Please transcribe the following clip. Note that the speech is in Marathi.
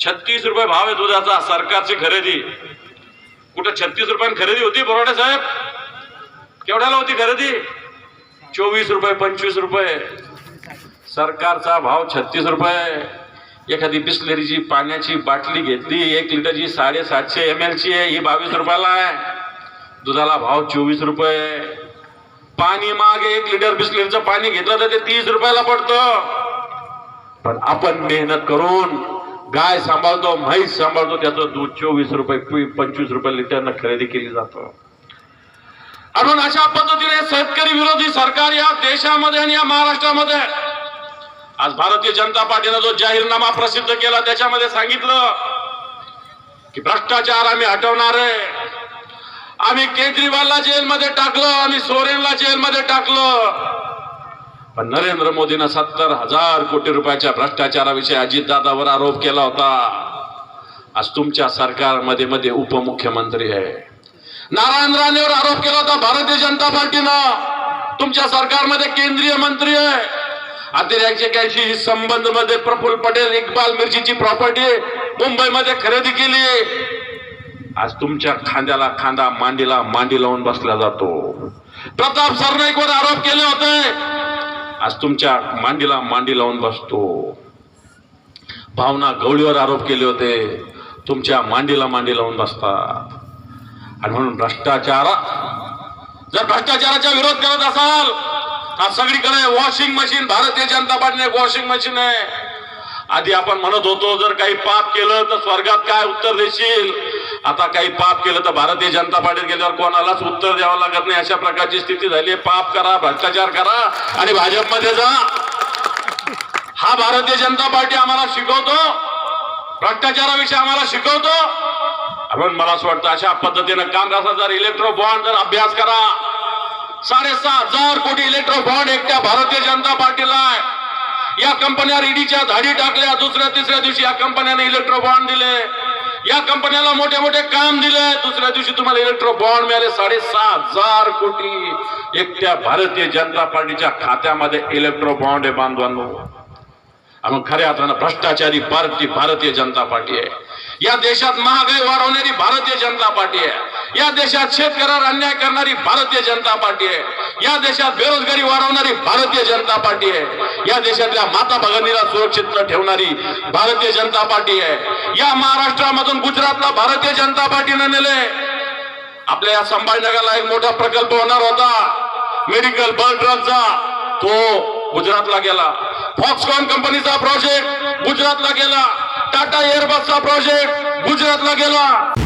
छत्तीस रुपये भाव आहे दुधाचा सरकारची खरेदी. कुठं छत्तीस रुपयाने खरेदी होती बरोडे साहेब? केवढ्याला होती खरेदी? चोवीस रुपये पंचवीस रुपये. सरकारचा भाव छत्तीस रुपये. एखादी बिस्लरीची पाण्याची बाटली घेतली एक लिटरची साडेसातशे एम एलची आहे ही बावीस रुपयाला आहे. दुधाला भाव चोवीस रुपये. पाणी मागे एक लिटर बिस्लरीचं पाणी घेतलं तर ते तीस रुपयाला पडतं. पण आपण मेहनत करून गाय सांभाळतो म्हैस सांभाळतो त्याचं दूध चोवीस रुपये पंचवीस रुपये लिटरनं खरेदी केली जातं. म्हणून अशा पद्धतीने शेतकरी विरोधी सरकार या देशामध्ये आणि या महाराष्ट्रामध्ये. आज भारतीय जनता पार्टीनं जो जाहीरनामा प्रसिद्ध केला त्याच्यामध्ये सांगितलं की भ्रष्टाचार आम्ही हटवणार आहे. आम्ही केजरीवालला जेलमध्ये टाकलं आम्ही सोरेनला जेलमध्ये टाकलं. पण नरेंद्र मोदीनं सत्तर हजार कोटी रुपयाच्या भ्रष्टाचाराविषयी अजितदादावर आरोप केला होता. आज तुमच्या सरकारमध्ये मध्ये उपमुख्यमंत्री आहे. नारायण राणेवर आरोप केला होता भारतीय जनता पार्टीनं. तुमच्या सरकारमध्ये केंद्रीय मंत्री आहे. अतिरेकचे ही संबंधमध्ये प्रफुल्ल पटेल इक्बाल मिरचीची प्रॉपर्टी मुंबईमध्ये खरेदी केली आज तुमच्या खांद्याला खांदा मांडीला मांडी लावून बसला जातो. प्रताप सरनाईकवर आरोप केले होते. आज तुमच्या मांडीला मांडी लावून बसतो. भावना गवळीवर आरोप केले होते. तुमच्या मांडीला मांडी लावून बसतात. आणि म्हणून भ्रष्टाचार जर भ्रष्टाचाराचा विरोध करत असाल आज सगळीकडे washing machine Bharatiya Janata पार्टीने washing machine आहे. आधी आपण म्हणत होतो जर काही पाप केलं तर स्वर्गात काय उत्तर देशील? आता काही पाप केलं तर भारतीय जनता पार्टीत गेल्यावर कोणालाच उत्तर द्यावं लागत नाही. अशा प्रकारची स्थिती झाली आहे. पाप करा भ्रष्टाचार करा आणि भाजपमध्ये जा. हा भारतीय जनता पार्टी आम्हाला शिकवतो. भ्रष्टाचाराविषयी आम्हाला शिकवतो. म्हणून मला असं वाटतं अशा पद्धतीनं काम करा जर इलेक्ट्रो बॉन्ड जर अभ्यास करा. साडेसहा हजार कोटी इलेक्ट्रो बॉन्ड एकट्या भारतीय जनता पार्टीला आहे. या कंपन्या ईडीच्या धाडी टाकल्या दुसऱ्या तिसऱ्या दिवशी या कंपन्याने इलेक्ट्रो बॉन्ड दिले. या कंपन्याला मोठे मोठे काम दिले दुसऱ्या दिवशी तुम्हाला इलेक्ट्रो बॉन्ड मिळाले साडेसहा हजार कोटी. एकट्या भारतीय जनता पार्टीच्या खात्यामध्ये इलेक्ट्रो बॉन्ड आहे बांधवांनो. आणि खऱ्या अर्थानं भ्रष्टाचारी पार्टी भारतीय जनता पार्टी आहे. या देशात महागाई वाढवणारी भारतीय जनता पार्टी आहे. या देशात शेतकऱ्यावर अन्याय करणारी भारतीय जनता पार्टी आहे. या देशात बेरोजगारी वाढवणारी भारतीय जनता पार्टी आहे. या देशातल्या माता भगिनीला सुरक्षित ठेवणारी भारतीय जनता पार्टी आहे. या महाराष्ट्रामधून गुजरातला भारतीय जनता पार्टीने नेले आपल्या या संभाजीनगरला एक मोठा प्रकल्प होणार होता. मेडिकल बर्ड ड्रगचा तो गुजरातला गेला. फॉक्सकॉन कंपनीचा प्रोजेक्ट गुजरातला गेला. टाटा एअरबसचा प्रोजेक्ट गुजरातला गेला.